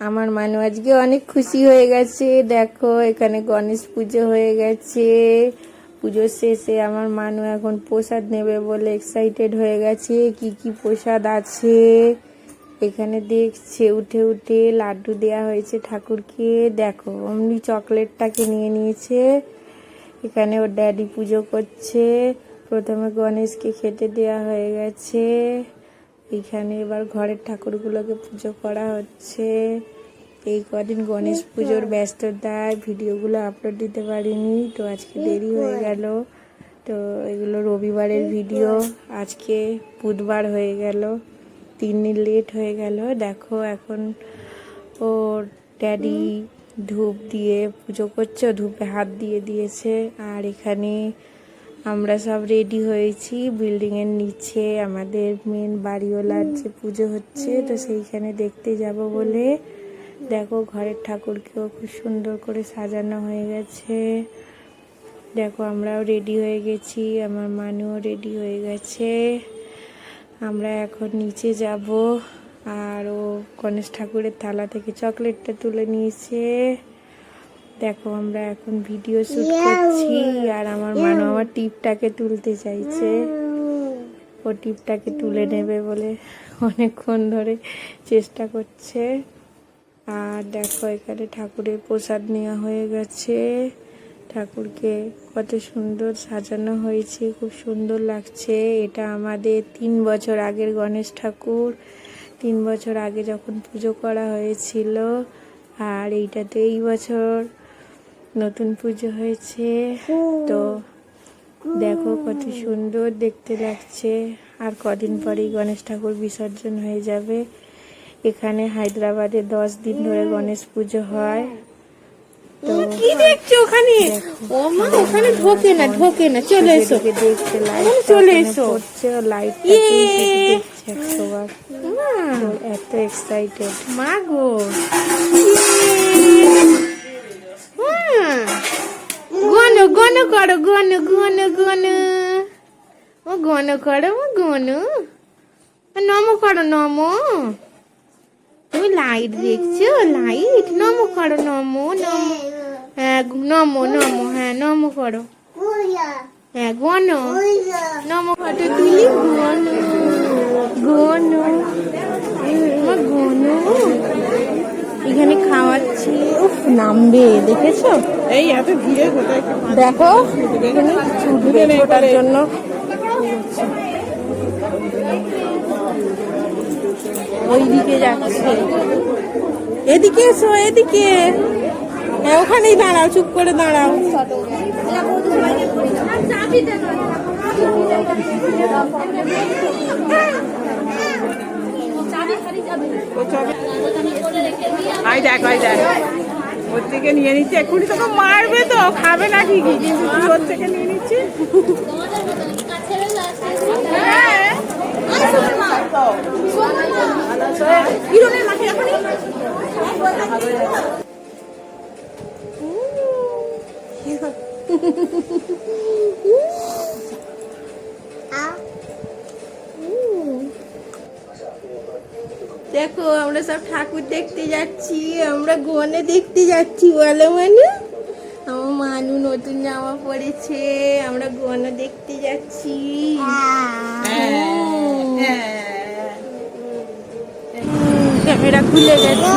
আমার মানু আজকে অনেক খুশি হয়ে গেছে। দেখো, এখানে গণেশ পুজো হয়ে গেছে। পুজোর শেষে আমার মানু এখন প্রসাদ নেবে বলে এক্সাইটেড হয়ে গেছে। কি কি প্রসাদ আছে? এখানে দেখছে, উঠে উঠে লাড্ডু দেয়া হয়েছে ঠাকুরকে। দেখো, অমনি চকলেটটাকে নিয়ে নিয়েছে। এখানে ওর ড্যাডি পুজো করছে। প্রথমে গণেশকে খেতে দেয়া হয়ে গেছে। এখানে এবার ঘরের ঠাকুরগুলোকে পুজো করা হচ্ছে। এই কদিন গণেশ পুজোর ব্যস্ততায় ভিডিওগুলো আপলোড দিতে পারিনি তো আজকে দেরি হয়ে গেল। তো এগুলো রবিবারের ভিডিও আজকে বুধবার হয়ে গেল। তিন দিন লেট হয়ে গেল। দেখো এখন ওর ড্যাডি ধূপ দিয়ে পুজো করছে ধূপে হাত দিয়ে দিয়েছে। আর এখানে আমরা সব রেডি হয়েছি। বিল্ডিং এর নিচে আমাদের মেন বাড়িওয়ালার যে পুজো হচ্ছে, তো সেইখানে দেখতে যাব বলে। দেখো ঘরের ঠাকুরকেও খুব সুন্দর করে সাজানো হয়ে গেছে। দেখো আমরাও রেডি হয়ে গেছি, আমার মানুও রেডি হয়ে গেছে। আমরা এখন নিচে যাব। আর ও গণেশ ঠাকুরের থালা থেকে চকলেটটা তুলে নিয়েছে। দেখো আমরা এখন ভিডিও শুট করছি আর আমার মানু আমার টিপটাকে তুলতে চাইছে। ও টিপটাকে তুলে নেবে বলে অনেকক্ষণ ধরে চেষ্টা করছে। আর দেখো এখানে ঠাকুরের প্রসাদ নেওয়া হয়ে গেছে। ঠাকুরকে কত সুন্দর সাজানো হয়েছে, খুব সুন্দর লাগছে। এটা আমাদের তিন বছর আগের গণেশ ঠাকুর। তিন বছর আগে যখন পুজো করা হয়েছিল, আর এইটাতে এই বছর নতুন পুজো হয়েছে। তো দেখো কত সুন্দর দেখতে লাগছে। আর কদিন পরেই গণেশ ঠাকুর বিসর্জন হয়ে যাবে। এখানে হায়দ্রাবাদে দশ দিন ধরে গণেশ পুজো হয়। তো কি দেখছ ওখানে? ও মা ওখানে ঢোকে না ঢোকে না চলে এসো। লাইট চলে এসো। লাইট ইয়ে। দেখছে একশো বার মা, তো এত এক্সাইটেড মা গো। মা, গণ করো গণ গণ গণ ও গণ করো, ও গণ নম করো, নম। তুমি লাইট দেখছ? লাইট নম করো, নম নম। হ্যাঁ নম নম হ্যাঁ নম করো। হ্যাঁ গণ নম ফটো তুলি গণ মা গণ এখানে খাওয়াচ্ছি উফ নামবে দেখেছ? এই এত ভিড়ে কোথায় দেখো এখানে ছুটবে ছোটার জন্য। ওইদিকে যাচ্ছে। এদিকে এসো এদিকে। হ্যাঁ ওখানেই দাঁড়াও চুপ করে দাঁড়াও। আই দেখ আই দেখ। ওর থেকে নিয়ে নিচ্ছে, এক্ষুনি তোকে মারবে তো, খাবে না ঠিকই কিন্তু তুই ওর থেকে নিয়ে নিচ্ছি। হ্যাঁ। দেখো আমরা সব ঠাকুর দেখতে যাচ্ছি আমরা গনে দেখতে যাচ্ছি বলো মানে। আমার মানু নতুন জামা পরেছে আমরা গনে দেখতে যাচ্ছি। ক্যামেরা খুলে গেছে।